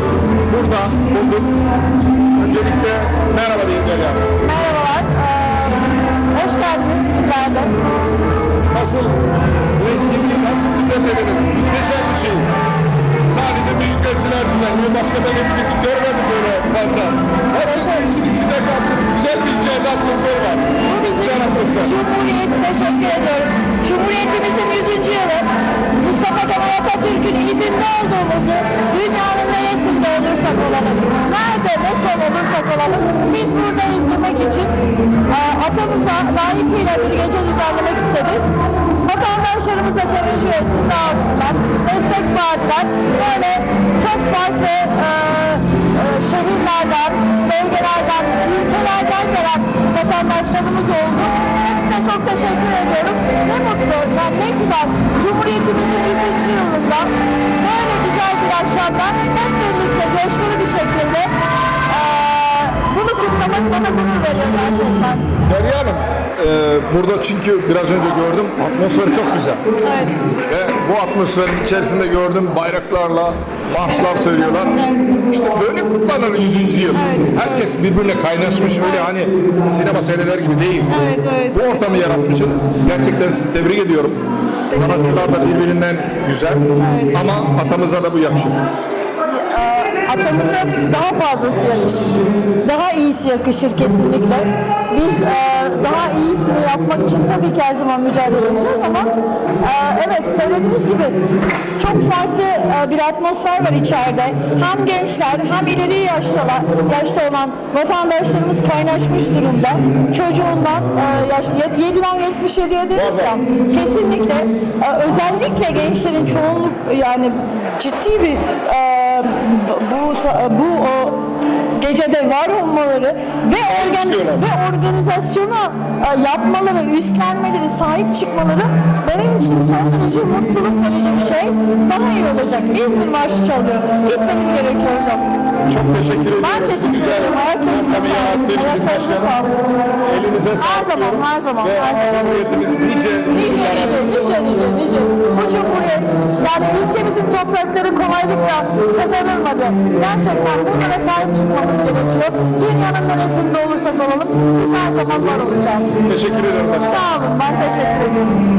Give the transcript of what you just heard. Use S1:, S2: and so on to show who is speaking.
S1: bulduk. Öncelikle merhaba diyeyim Derya.
S2: Merhabalar. Ee, hoş geldiniz sizler de.
S1: Nasıl etkinliği nasıl düzenlediniz? Muhteşem bir şey. Sadece büyük ölçüler düzenliyor. Başka etkinlik görmedim böyle fazla. Nasıl işin içinde kaldınız? Güzel bir içeride atmosfer var.
S2: Bu bizim. Cumhuriyeti teşekkür ediyorum. Cumhuriyetimizin 100. yılı. Kemal Atatürk'ün izinde olduğumuzu dünyanın neresinde olursak olalım, nerede ne son olursak olalım biz burada izlemek için e, atamıza layıkıyla bir gece düzenlemek istedik. Vatandaşlarımıza teveccüh etti sağ olsunlar. Destek verdiler. Böyle çok farklı e, e, şehirlerden, bölgelerden, ülkelerden gelen vatandaşlarımız çok teşekkür ediyorum. Ne mutlu, yani ne güzel. Cumhuriyetimizin 100. yılında böyle güzel bir akşamda hep birlikte coşkulu bir şekilde e, bunu kutlamak bana gurur veriyor gerçekten.
S1: Derya Hanım, burada çünkü biraz önce gördüm atmosfer çok güzel.
S2: Evet.
S1: Ve bu atmosferin içerisinde gördüm bayraklarla marşlar söylüyorlar. İşte böyle kutlanır 100. yıl. Herkes birbirine kaynaşmış öyle hani sinema seyreder gibi değil.
S2: Evet, evet.
S1: Bu ortamı yaratmışsınız. Gerçekten sizi tebrik ediyorum. Sanatçılar da birbirinden güzel ama atamıza da bu yakışır.
S2: atamıza daha fazlası yakışır. Daha iyisi yakışır kesinlikle. Biz e, daha iyisini yapmak için tabii ki her zaman mücadele edeceğiz ama e, evet söylediğiniz gibi çok farklı e, bir atmosfer var içeride. Hem gençler hem ileri yaştalar, yaşta olan vatandaşlarımız kaynaşmış durumda. Çocuğundan e, yaşlı 7'den 77'ye deriz ya. Kesinlikle e, özellikle gençlerin çoğunluk yani ciddi bir e, bu bu o gecede var olmaları ve organ ve organizasyonu e, yapmaları, üstlenmeleri, sahip çıkmaları benim için son derece mutluluk verici bir şey. Daha iyi olacak. İzmir Marşı çalıyor. Gitmemiz gerekiyor hocam.
S1: Çok teşekkür ediyorum.
S2: Ben teşekkür
S1: Güzel
S2: ederim. Ayaklarınıza sağlık. Ayaklarınıza sağlık.
S1: Elinize sağlık.
S2: zaman,
S1: diyorum.
S2: her zaman,
S1: Ve
S2: her zaman.
S1: Cumhuriyetimiz nice
S2: Nice nice nice nice nice. Ülkemizin toprakları kolaylıkla kazanılmadı. Gerçekten bunlara sahip çıkmamız gerekiyor. Dünyanın neresinde olursak olalım biz her zaman var olacağız.
S1: teşekkür ederim.
S2: Sağ olun ben teşekkür ediyorum.